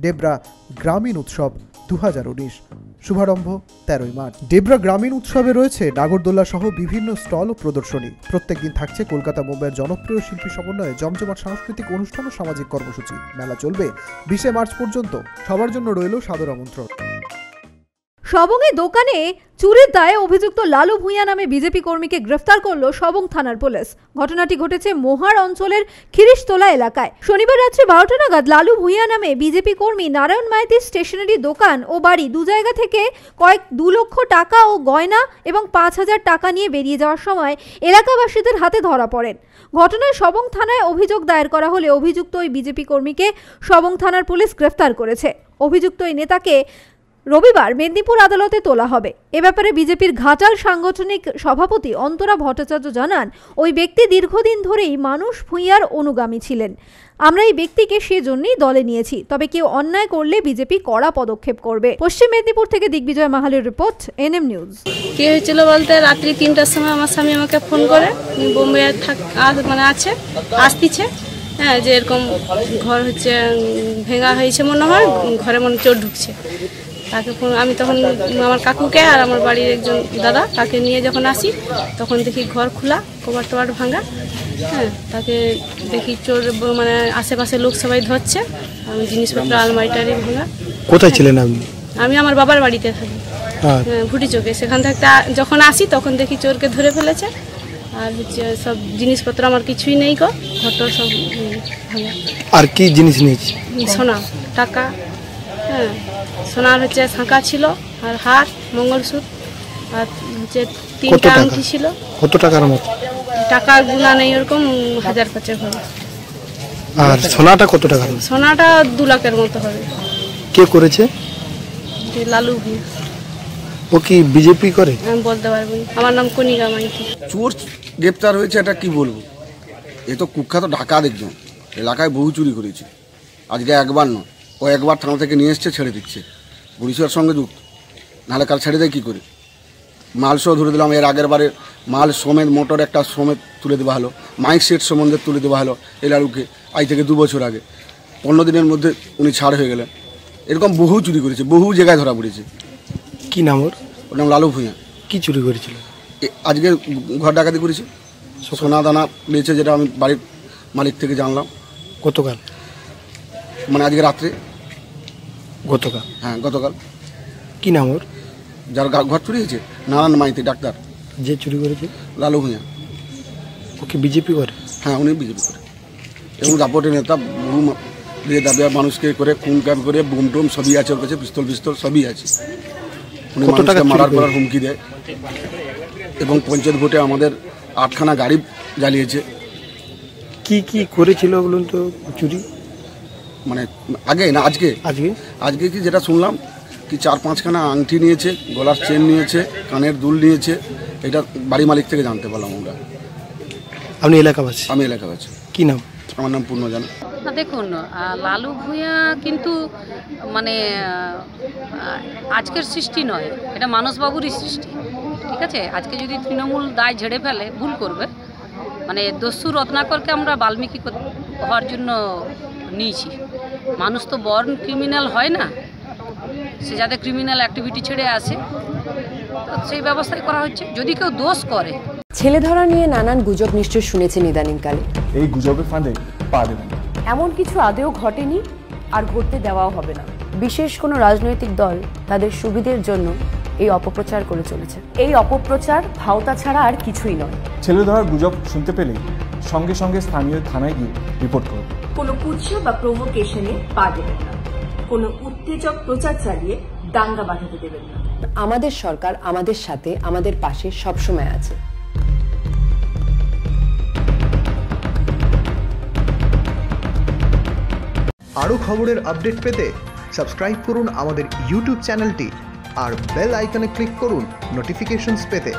ডেবরা গ্রামীণ উৎসব দু শুভারম্ভ তেরোই মার্চ। ডেবরা গ্রামীণ উৎসবে রয়েছে নাগরদোল্লা সহ বিভিন্ন স্টল ও প্রদর্শনী। প্রত্যেক দিন থাকছে কলকাতা মুম্বাইয়ের জনপ্রিয় শিল্পী সমন্বয়ে জমজমাট সাংস্কৃতিক অনুষ্ঠান ও সামাজিক কর্মসূচি। মেলা চলবে বিশে মার্চ পর্যন্ত। সবার জন্য রইল সাদর আমন্ত্রণ। সবঙ্গে দোকানে চুরির দায়ে অভিযুক্ত লালু ভূঁইয়া নামে বিজেপি কর্মীকে গ্রেফতার করল সবং থানার পুলিশ। ঘটনাটি ঘটেছে মোহার অঞ্চলের খিরিশতলা এলাকায়। শনিবার রাত্রে বারোটা নাগাদ লালু ভূঁইয়া নামে বিজেপি কর্মী নারায়ণ মাইতির স্টেশনারি দোকান ও বাড়ি দু জায়গা থেকে কয়েক দু লক্ষ টাকা ও গয়না এবং পাঁচ হাজার টাকা নিয়ে বেরিয়ে যাওয়ার সময় এলাকাবাসীদের হাতে ধরা পড়েন। ঘটনায় সবং থানায় অভিযোগ দায়ের করা হলে অভিযুক্ত ওই বিজেপি কর্মীকে সবং থানার পুলিশ গ্রেফতার করেছে। অভিযুক্ত ওই নেতাকে রবিবার মেদিনীপুর আদালতে তোলা হবে। এ ব্যাপারে বিজেপির ঘাটাল সাংগঠনিক সভাপতি অন্তরা ভট্টাচার্য জানান, ওই ব্যক্তি দীর্ঘদিন ধরেই মানুষ ভূঁইয়ার অনুগামী ছিলেন। আমরা এই ব্যক্তিকে সেজন্যই দলে নিয়েছি, তবে কেউ অন্যায় করলে বিজেপি কড়া পদক্ষেপ করবে। পশ্চিম মেদিনীপুর থেকে দিগ্বিজয় মাহালের রিপোর্ট, এনএম নিউজ। কি হয়েছিল বলতে রাত্রি তিনটার সময় আমার স্বামী আমাকে ফোন করে বোম্বে মানে আছে, আসতিছে হ্যাঁ যে এরকম ঘর হচ্ছে ভেঙা হয়েছে মনে হয়, ঘরে মনে চোর ঢুকছে। তাকে ফোন আমি তখন আমার কাকুকে আর আমার বাড়ির একজন দাদা তাকে নিয়ে যখন আসি তখন দেখি ঘর খোলা কবার টবার ভাঙা। হ্যাঁ তাকে দেখি চোর মানে আশেপাশে লোক সবাই ধরছে আমি জিনিসপত্র আলমারি টারি ভাঙা। কোথায় ছিলেন আপনি? আমি আমার বাবার বাড়িতে থাকি। হ্যাঁ হ্যাঁ, ভুটি চোখে। সেখান থেকে যখন আসি তখন দেখি চোরকে ধরে ফেলেছে। আর হচ্ছে সব জিনিসপত্র আমার কিছুই নেই গো ঘটর সব ভাঙা। আর কি জিনিস নিয়েছি? সোনা টাকা। হ্যাঁ। সোনার হচ্ছে শাঁকা ছিল আর হার মঙ্গলসূত্র আর হচ্ছে তিনটা আংটি ছিল। কত টাকার মতো? টাকার গুণা নেই ওরকম হাজার পাঁচেক হবে। আর সোনাটা কত টাকার সোনাটা দু লাখের মতো হবে। কে করেছে? যে লালু ভূঁইয়া ও কি বিজেপি করে? আমি বলতে পারব না। আমার নাম কনিকা মাইতি। চোর গ্রেপ্তার হয়েছে এটা কি বলব? এ তো কুখ্যাত ডাকাত একজন। এলাকায় বহু চুরি করেছে। আজকে একবার নয়। ও একবার থানা থেকে নিয়ে এসছে ছেড়ে দিচ্ছে। পুলিশের সঙ্গে যুক্ত। নাহলে কাল ছেড়ে দেয় কী করে? মাল সহ ধরে দিলাম এর আগের বারে মাল সমেত মোটর একটা সমেত তুলে দেওয়া হলো মাইক সেট সম্বন্ধে তুলে দেওয়া হলো এই লালুকে আজ থেকে দু বছর আগে। পনেরো দিনের মধ্যে উনি ছাড় হয়ে গেলেন। এরকম বহু চুরি করেছে বহু জায়গায় ধরা পড়েছে। কি নাম ওর? ওর নাম লালু ভূঁইয়া। কী চুরি করেছিল? এ- আজকে ঘর ডাকাতি করেছে। সোনা দানা নিয়েছে যেটা আমি বাড়ির মালিক থেকে জানলাম। গতকাল মানে আজকে রাত্রে। গতকাল? হ্যাঁ গতকাল। কি নাম ওর? যার গা- ঘর চুরি হয়েছে? নারায়ণ মাইতি ডাক্তার। যে চুরি করেছে? লালু ভূঁইয়া। ওকে বিজেপি করে? হ্যাঁ উনি বিজেপি করে। এবং দাপটের নেতা বহু মা- দিয়ে দাবি মানুষকে করে খুন কাম করে বুম টুম সবই আছে ওর কাছে পিস্তল পিস্তল সবই আছে। উনি কত টাকা মানুষকে চুরি মারার? করার হুমকি দেয়। এবং পঞ্চায়েত ভোটে আমাদের আটখানা গাড়ি জ্বালিয়েছে। কি কি করেছিল বলুন তো চুরি? মানে আগে না আজকে? আজকে। আজকে কি যেটা শুনলাম কি চার পাঁচখানা আংটি নিয়েছে গলার চেন নিয়েছে কানের দুল নিয়েছে এটা বাড়ি মালিক থেকে জানতে পারলাম আমরা। আপনি এলাকাবাসী? আমি এলাকাবাসী। কি নাম? আমার নাম পূর্ণ জানা। দেখুন লালু ভূঁইয়া কিন্তু মানে আজকের সৃষ্টি নয় এটা মানসবাবুরই সৃষ্টি ঠিক আছে? আজকে যদি তৃণমূল দায় ঝেড়ে ফেলে ভুল করবে মানে দস্যু রত্নাকরকে আমরা বাল্মীকি হওয়ার জন্য নিয়েছি। মানুষ তো বর্ন ক্রিমিনাল হয় না। সে যাতে ক্রিমিনাল অ্যাক্টিভিটি ছেড়ে আসে। সেই ব্যবস্থাই করা হচ্ছে। যদি কেউ দোষ করে। ছেলে ধরা নিয়ে নানান গুজব নিশ্চয় শুনেছেন ইদানিংকালে। এই গুজবের ফাঁদে পা দেবেন। না। এমন কিছু আদেও ঘটেনি আর ঘটতে দেওয়াও হবে না। বিশেষ কোনো রাজনৈতিক দল তাদের সুবিধের জন্য এই অপপ্রচার করে চলেছে। এই অপপ্রচার ভাওতা ছাড়া আর কিছুই নয়। ছেলে ধরার গুজব শুনতে পেলে সঙ্গে সঙ্গে স্থানীয় থানায় গিয়ে রিপোর্ট করুন। কোনো কুৎসা বা প্রভোকেশনে পা দেবেন না। কোনো উত্তেজক প্রচার চালিয়ে দাঙ্গা বাঁধাতে দেবেন না। আমাদের সরকার আমাদের সাথে আমাদের পাশে সবসময় আছে। আরও খবরের আপডেট পেতে সাবস্ক্রাইব করুন আমাদের ইউটিউব চ্যানেলটি আর বেল আইকনে ক্লিক করুন নোটিফিকেশনস পেতে।